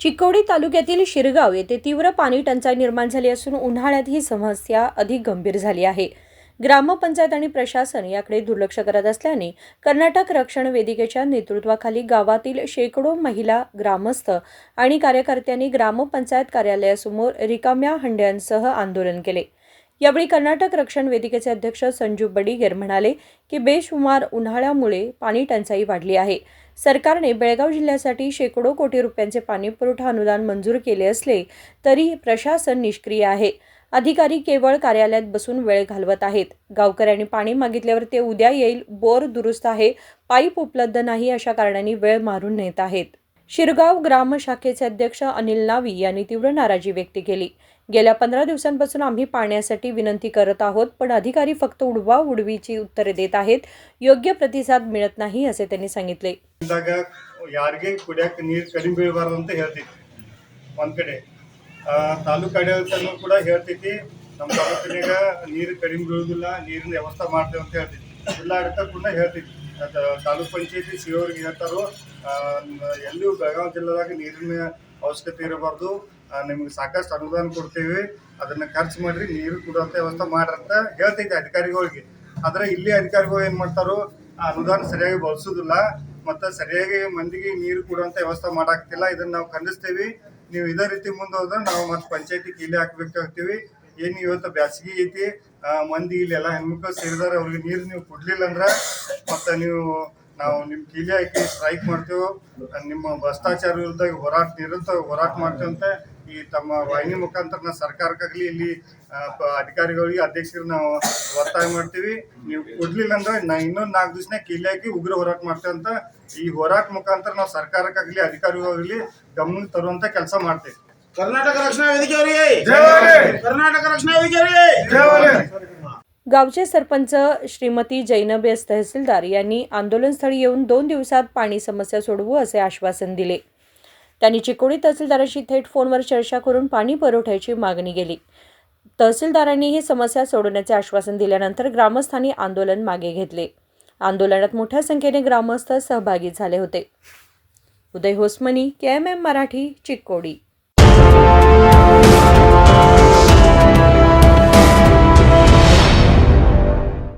चिकोडी तालुक्यातील शिरगाव येथे तीव्र पाणी टंचाई निर्माण झाली असून उन्हाळ्यात ही समस्या अधिक गंभीर झाली आहे. ग्रामपंचायत आणि प्रशासन याकडे दुर्लक्ष करत असल्याने कर्नाटक रक्षण वेदिकेच्या नेतृत्वाखाली गावातील शेकडो महिला ग्रामस्थ आणि कार्यकर्त्यांनी ग्रामपंचायत कार्यालयासमोर रिकाम्या हंड्यांसह आंदोलन केले. यावेळी कर्नाटक रक्षण वेदिकेचे अध्यक्ष संजू बडीगेर म्हणाले की बेशुमार उन्हाळ्यामुळे पाणी टंचाई वाढली आहे. सरकारने बेळगाव जिल्ह्यासाठी शेकडो कोटी रुपयांचे पाणी पुरवठा अनुदान मंजूर केले असले तरी प्रशासन निष्क्रिय आहे. अधिकारी केवळ कार्यालयात बसून वेळ घालवत आहेत. गावकऱ्यांनी पाणी मागितल्यावर ते उद्या येईल बोर दुरुस्त आहे पाईप उपलब्ध नाही अशा कारणांनी वेळ मारून नेत आहेत. शिरगाव ग्राम शाखेचे अध्यक्ष अनिल नावी यांनी तीव्र नाराजी व्यक्त केली. गेल्या पंधरा दिवसांपासून आम्ही पाण्यासाठी विनंती करत आहोत पण अधिकारी फक्त उडवा उडवीची उत्तरे देत आहेत योग्य प्रतिसाद मिळत नाही असे त्यांनी सांगितले ಇದ್ದಾಗ ಯಾರಿಗೆ ಕುಡಿಯಕ್ಕೆ ನೀರು ಕಡಿಮೆ ಬೀಳಬಾರ್ದು ಅಂತ ಹೇಳ್ತೈತಿ ಒಂದ್ ಕಡೆ ಆ, ತಾಲೂಕ್ ಆಡಳಿತನೂ ಕೂಡ ಹೇಳ್ತೈತಿ ನಮ್ಮ ತಾಲೂಕಿನಾಗ ನೀರು ಕಡಿಮೆ ಬೀಳುದಿಲ್ಲ ನೀರಿನ ವ್ಯವಸ್ಥೆ ಮಾಡ್ತೇವೆ ಅಂತ ಹೇಳ್ತೈತಿ ಜಿಲ್ಲಾಡಳಿತ ಕೂಡ ಹೇಳ್ತೈತಿ ಅದ ತಾಲೂಕ್ ಪಂಚಾಯತಿ ಸಿ ಅವ್ರಿಗೆ ಹೇಳ್ತಾರೋ ಆ, ನ- ಎಲ್ಲಿಯೂ ಬೆಳಗಾವಿ ಜಿಲ್ಲೆದಾಗ ನೀರಿನ ಅವಶ್ಯಕತೆ ಇರಬಾರ್ದು. ನಿಮ್ಗೆ ಸಾಕಷ್ಟು ಅನುದಾನ ಕೊಡ್ತೇವೆ. ಅದನ್ನ ಖರ್ಚು ಮಾಡ್ರಿ, ನೀರು ಕೊಡುವಂತ ವ್ಯವಸ್ಥೆ ಮಾಡ್ರಿ ಅಂತ ಹೇಳ್ತೈತೆ ಅಧಿಕಾರಿಗಳಿಗೆ. ಆದ್ರೆ ಇಲ್ಲಿ ಅಧಿಕಾರಿಗಳು ಏನ್ ಮಾಡ್ತಾರೋ, ಆ ಅನುದಾನ ಸರಿಯಾಗಿ ಬಳಸುದಿಲ್ಲ. ಮತ್ತೆ ಸರಿಯಾಗಿ ಮಂದಿಗೆ ನೀರು ಕೊಡುವಂತ ವ್ಯವಸ್ಥೆ ಮಾಡಾಕ್ತಿಲ್ಲ ಇದನ್ನ ನಾವು ಖಂಡಿಸ್ತೇವಿ. ನೀವು ಇದೇ ರೀತಿ ಮುಂದೆ ಹೋದ್ರೆ ನಾವು ಮತ್ತೆ ಪಂಚಾಯತಿ ಇಲ್ಲಿ ಹಾಕ್ಬೇಕಾಗ್ತೀವಿ. ಏನು ಇವತ್ತು ಬ್ಯಾಸಗಿ ಐತಿ? ಮಂದಿ ಮಂದಿ ಇಲ್ಲೆಲ್ಲ ಹೆಣ್ಮಕ್ಳು ಸೇರಿದಾರೆ, ಅವ್ರಿಗೆ ನೀರು ನೀವು ಕೊಡ್ಲಿಲ್ಲ ಅಂದ್ರೆ ಮತ್ತೆ ನೀವು ನಾವು ನಿಮ್ ಕೀಲಿ ಹಾಕಿ ಸ್ಟ್ರೈಕ್ ಮಾಡ್ತೇವೆ ನಿಮ್ಮ ಭ್ರಷ್ಟಾಚಾರ ವಿರುದ್ಧ ಹೋರಾಟ ನಿರಂತರ ಹೋರಾಟ ಮಾಡ್ತೇವೆ ಅಂತ ಈ ತಮ್ಮ ವಾಹಿನಿ ಮುಖಾಂತರ ನಾವು ಸರ್ಕಾರಕ್ಕಾಗ್ಲಿ ಇಲ್ಲಿ ಪ- ಅಧಿಕಾರಿಗಳಿಗೆ ಅಧ್ಯಕ್ಷರು ನಾವು ಒತ್ತಾಯ ಮಾಡ್ತೀವಿ. ನೀವು ಕೊಡ್ಲಿಲ್ಲ ಅಂದ್ರೆ ನಾ ಇನ್ನೊಂದು ನಾಲ್ಕು ದಿವಸನೇ ಕೀಲಿ ಹಾಕಿ ಉಗ್ರ ಹೋರಾಟ ಮಾಡ್ತೇವೆ ಅಂತ ಈ ಹೋರಾಟ ಮುಖಾಂತರ ನಾವು ಸರ್ಕಾರಕ್ಕಾಗಲಿ ಅಧಿಕಾರಿಗಳಾಗಲಿ ಗಮನ ತರುವಂತ ಕೆಲಸ ಮಾಡ್ತೇವೆ. ಕರ್ನಾಟಕ ರಕ್ಷಣಾ ವೇದಿಕೆ ಅವರಿಗೆ! ಕರ್ನಾಟಕ ರಕ್ಷಣಾ ವೇದಿಕೆ ಅವರಿಗೆ! गावचे सरपंच श्रीमती जैनबेस तहसीलदार यांनी आंदोलनस्थळी येऊन दोन दिवसात पाणी समस्या सोडवू असे आश्वासन दिले. त्यांनी चिकोडी तहसीलदाराशी थेट फोनवर चर्चा करून पाणी पुरवठ्याची मागणी केली. तहसीलदारांनी ही समस्या सोडवण्याचे आश्वासन दिल्यानंतर ग्रामस्थांनी आंदोलन मागे घेतले. आंदोलनात मोठ्या संख्येने ग्रामस्थ सहभागी झाले होते. Uday Hosamani K M M Marathi Chikodi.